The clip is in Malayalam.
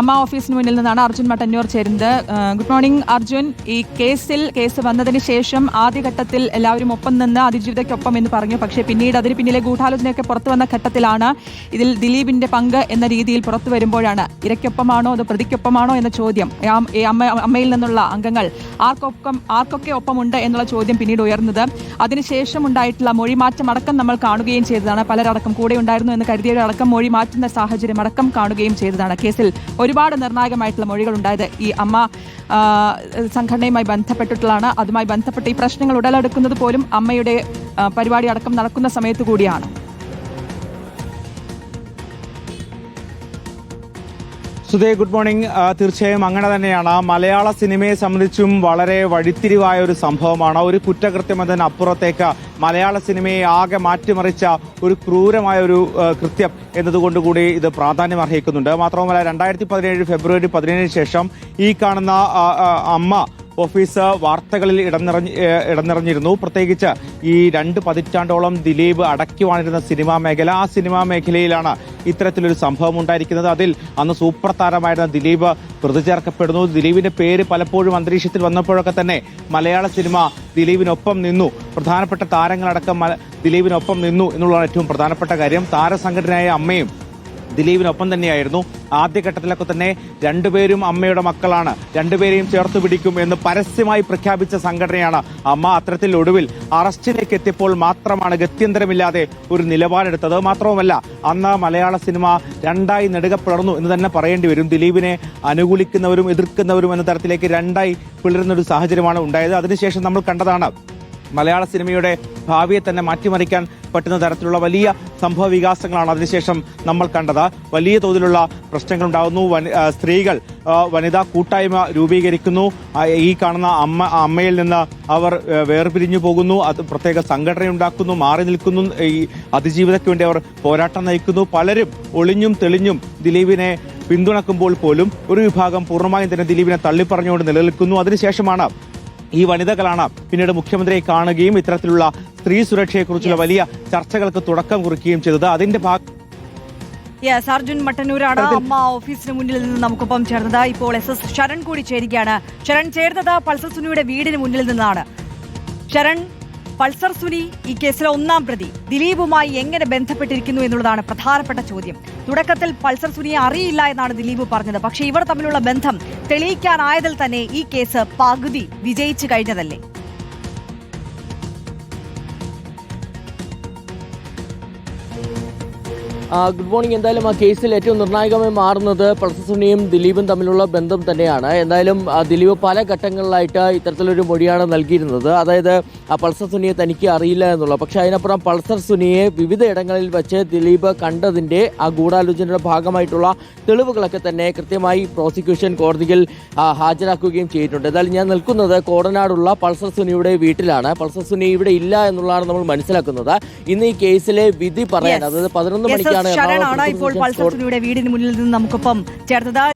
അമ്മ ഓഫീസിന് മുന്നിൽ നിന്നാണ് അർജുൻ മട്ടന്നൂർ ചേരുന്നത്. Good morning Arjun. ഈ കേസിൽ കേസ് വന്നതിന് ശേഷം ആദ്യഘട്ടത്തിൽ എല്ലാവരും ഒപ്പം നിന്ന് അതിജീവിതയ്ക്കൊപ്പം എന്ന് പറഞ്ഞു. പക്ഷേ പിന്നീട് അതിന് പിന്നിലെ ഗൂഢാലോചനയൊക്കെ പുറത്തു വന്ന ഘട്ടത്തിലാണ് ഇതിൽ ദിലീപിന്റെ പങ്ക് എന്ന രീതിയിൽ പുറത്തു വരുമ്പോഴാണ്. ഇരയ്ക്കൊപ്പമാണോ അതോ പ്രതിക്കൊപ്പമാണോ എന്ന ചോദ്യം. അമ്മ അമ്മയിൽ നിന്നുള്ള അംഗങ്ങൾ ആർക്കൊപ്പം ആർക്കൊക്കെ ഒപ്പമുണ്ട് എന്നുള്ള ചോദ്യം പിന്നീട് ഉയർന്നത്. അതിനുശേഷം ഉണ്ടായിട്ടുള്ള മൊഴിമാറ്റം അടക്കം നമ്മൾ കാണുകയും ചെയ്തതാണ്. പലരടക്കം കൂടെ ഉണ്ടായിരുന്നു എന്ന് കരുതിയവരടക്കം മൊഴി മാറ്റുന്ന സാഹചര്യം അടക്കം കാണുകയും ചെയ്തതാണ്. കേസിൽ ഒരുപാട് നിർണായകമായിട്ടുള്ള മൊഴികൾ ഉണ്ടായത് ഈ അമ്മ സംഘടനയുമായി ബന്ധപ്പെട്ടിട്ടുള്ളതാണ്. അതുമായി ബന്ധപ്പെട്ട് ഈ പ്രശ്നങ്ങൾ ഉടലെടുക്കുന്നത് പോലും അമ്മയുടെ പരിപാടി അടക്കം നടക്കുന്ന സമയത്ത് കൂടിയാണ്. സുധേ ഗുഡ് മോർണിംഗ്. തീർച്ചയായും അങ്ങനെ തന്നെയാണ്. മലയാള സിനിമയെ സംബന്ധിച്ചും വളരെ വഴിത്തിരിവായ ഒരു സംഭവമാണ്. ഒരു കുറ്റകൃത്യം അതിനപ്പുറത്തേക്ക് മലയാള സിനിമയെ ആകെ മാറ്റിമറിച്ച ഒരു ക്രൂരമായ ഒരു കൃത്യം എന്നതുകൊണ്ടുകൂടി ഇത് പ്രാധാന്യം അർഹിക്കുന്നുണ്ട്. മാത്രവുമല്ല രണ്ടായിരത്തി പതിനേഴ് ഫെബ്രുവരി പതിനേഴിന് ശേഷം ഈ കാണുന്ന അമ്മ ഓഫീസ് വാർത്തകളിൽ ഇടം നിറഞ്ഞ് ഇടം നിറഞ്ഞിരുന്നു പ്രത്യേകിച്ച് ഈ രണ്ട് പതിറ്റാണ്ടോളം ദിലീപ് അടക്കി വാണിരുന്ന സിനിമാ മേഖല. ആ സിനിമാ മേഖലയിലാണ് ഇത്തരത്തിലൊരു സംഭവം ഉണ്ടായിരിക്കുന്നത്. അതിൽ അന്ന് സൂപ്പർ താരമായിരുന്ന ദിലീപ് പ്രതി ചേർക്കപ്പെടുന്നു. ദിലീപിന്റെ പേര് പലപ്പോഴും അന്തരീക്ഷത്തിൽ വന്നപ്പോഴൊക്കെ തന്നെ മലയാള സിനിമ ദിലീപിനൊപ്പം നിന്നു. പ്രധാനപ്പെട്ട താരങ്ങളടക്കം ദിലീപിനൊപ്പം നിന്നു എന്നുള്ളതാണ് ഏറ്റവും പ്രധാനപ്പെട്ട കാര്യം. താരസംഘടനയായ അമ്മയും ദിലീപിനൊപ്പം തന്നെയായിരുന്നു. ആദ്യഘട്ടത്തിലൊക്കെ തന്നെ രണ്ടുപേരും അമ്മയുടെ മക്കളാണ്. രണ്ടുപേരെയും ചേർത്ത് പിടിക്കും എന്ന് പരസ്യമായി പ്രഖ്യാപിച്ച സംഘടനയാണ് അമ്മ. അത്തരത്തിൽ ഒടുവിൽ അറസ്റ്റിലേക്ക് എത്തിയപ്പോൾ മാത്രമാണ് ഗത്യന്തരമില്ലാതെ ഒരു നിലപാടെടുത്തത്. മാത്രവുമല്ല അന്ന് മലയാള സിനിമ രണ്ടായി നെടുക പിളർന്നു എന്ന് തന്നെ പറയേണ്ടി വരും. ദിലീപിനെ അനുകൂലിക്കുന്നവരും എതിർക്കുന്നവരും എന്ന തരത്തിലേക്ക് രണ്ടായി പിളരുന്ന ഒരു സാഹചര്യമാണ് ഉണ്ടായത്. അതിനുശേഷം നമ്മൾ കണ്ടതാണ് മലയാള സിനിമയുടെ ഭാവിയെ തന്നെ മാറ്റിമറിക്കാൻ പറ്റുന്ന തരത്തിലുള്ള വലിയ സംഭവ വികാസങ്ങളാണ് അതിനുശേഷം നമ്മൾ കണ്ടത്. വലിയ തോതിലുള്ള പ്രശ്നങ്ങൾ ഉണ്ടാകുന്നു സ്ത്രീകൾ വനിതാ കൂട്ടായ്മ രൂപീകരിക്കുന്നു. ഈ കാണുന്ന അമ്മ അമ്മയിൽ നിന്ന് അവർ വേർപിരിഞ്ഞു പോകുന്നു. അത് പ്രത്യേക സംഘടന ഉണ്ടാക്കുന്നു മാറി നിൽക്കുന്നു. ഈ അതിജീവിതയ്ക്ക് വേണ്ടി അവർ പോരാട്ടം നയിക്കുന്നു. പലരും ഒളിഞ്ഞും തെളിഞ്ഞും ദിലീപിനെ പിന്തുണക്കുമ്പോൾ പോലും ഒരു വിഭാഗം പൂർണമായും തന്നെ ദിലീപിനെ തള്ളിപ്പറഞ്ഞുകൊണ്ട് നിലനിൽക്കുന്നു. അതിനുശേഷമാണ് ഈ വനിതകളാണ് പിന്നീട് മുഖ്യമന്ത്രിയെ കാണുകയും ഇത്തരത്തിലുള്ള സ്ത്രീ സുരക്ഷയെക്കുറിച്ചുള്ള വലിയ ചർച്ചകൾക്ക് തുടക്കം കുറിക്കുകയും ചെയ്തത്. അതിന്റെ ഭാഗം യെസ് അർജുൻ മട്ടന്നൂരാണ് അമ്മ ഓഫീസിന് മുന്നിൽ നിന്ന് നമുക്കൊപ്പം ചേർന്നത്. ഇപ്പോൾ എസ് എസ് ശരൺ കൂടി ചേരുകയാണ്. ശരൺ ചേർന്നത് പൾസർ സുനിയുടെ വീടിന് മുന്നിൽ നിന്നാണ്. ശരൺ പൾസർ സുനി ഈ കേസിലെ ഒന്നാം പ്രതി ദിലീപുമായി എങ്ങനെ ബന്ധപ്പെട്ടിരിക്കുന്നു എന്നുള്ളതാണ് പ്രധാനപ്പെട്ട ചോദ്യം. തുടക്കത്തിൽ പൾസർ സുനിയെ അറിയില്ല എന്നാണ് ദിലീപ് പറഞ്ഞത്. പക്ഷേ ഇവർ തമ്മിലുള്ള ബന്ധം തെളിയിക്കാനായതിൽ തന്നെ ഈ കേസ് പകുതി വിജയിച്ചു കഴിഞ്ഞതല്ലേ? ഗുഡ് മോർണിംഗ് എന്തായാലും ആ കേസിൽ ഏറ്റവും നിർണായകമായി മാറുന്നത് പ്രൊഫസറിനെയും ദിലീപും തമ്മിലുള്ള ബന്ധം തന്നെയാണ്. എന്തായാലും ദിലീപ് പല ഘട്ടങ്ങളിലായിട്ട് ഇത്തരത്തിലൊരു മൊഴിയാണ് നൽകിയിരുന്നത്. അതായത് ആ പൾസർ സുനിയെ തനിക്ക് അറിയില്ല എന്നുള്ള. പക്ഷെ അതിനപ്പുറം പൾസർ സുനിയെ വിവിധ ഇടങ്ങളിൽ വെച്ച് ദിലീപ് കണ്ടതിന്റെ ആ ഗൂഢാലോചനയുടെ ഭാഗമായിട്ടുള്ള തെളിവുകളൊക്കെ തന്നെ കൃത്യമായി പ്രോസിക്യൂഷൻ കോടതിയിൽ ഹാജരാക്കുകയും ചെയ്തിട്ടുണ്ട്. എന്തായാലും ഞാൻ നിൽക്കുന്നത് കോടനാടുള്ള പൾസർ സുനിയുടെ വീട്ടിലാണ്. പൾസർ സുനി ഇവിടെ ഇല്ല എന്നുള്ളതാണ് നമ്മൾ മനസ്സിലാക്കുന്നത്. ഇന്ന് ഈ കേസിലെ വിധി പറയാൻ അതായത് പതിനൊന്ന് മണിക്കാണ് ശരണാണ് ഇപ്പോൾ പൾസർ സുനിയുടെ വീടിന് മുന്നിൽ നിന്ന് നമുക്കൊപ്പം ചേർത്തത്?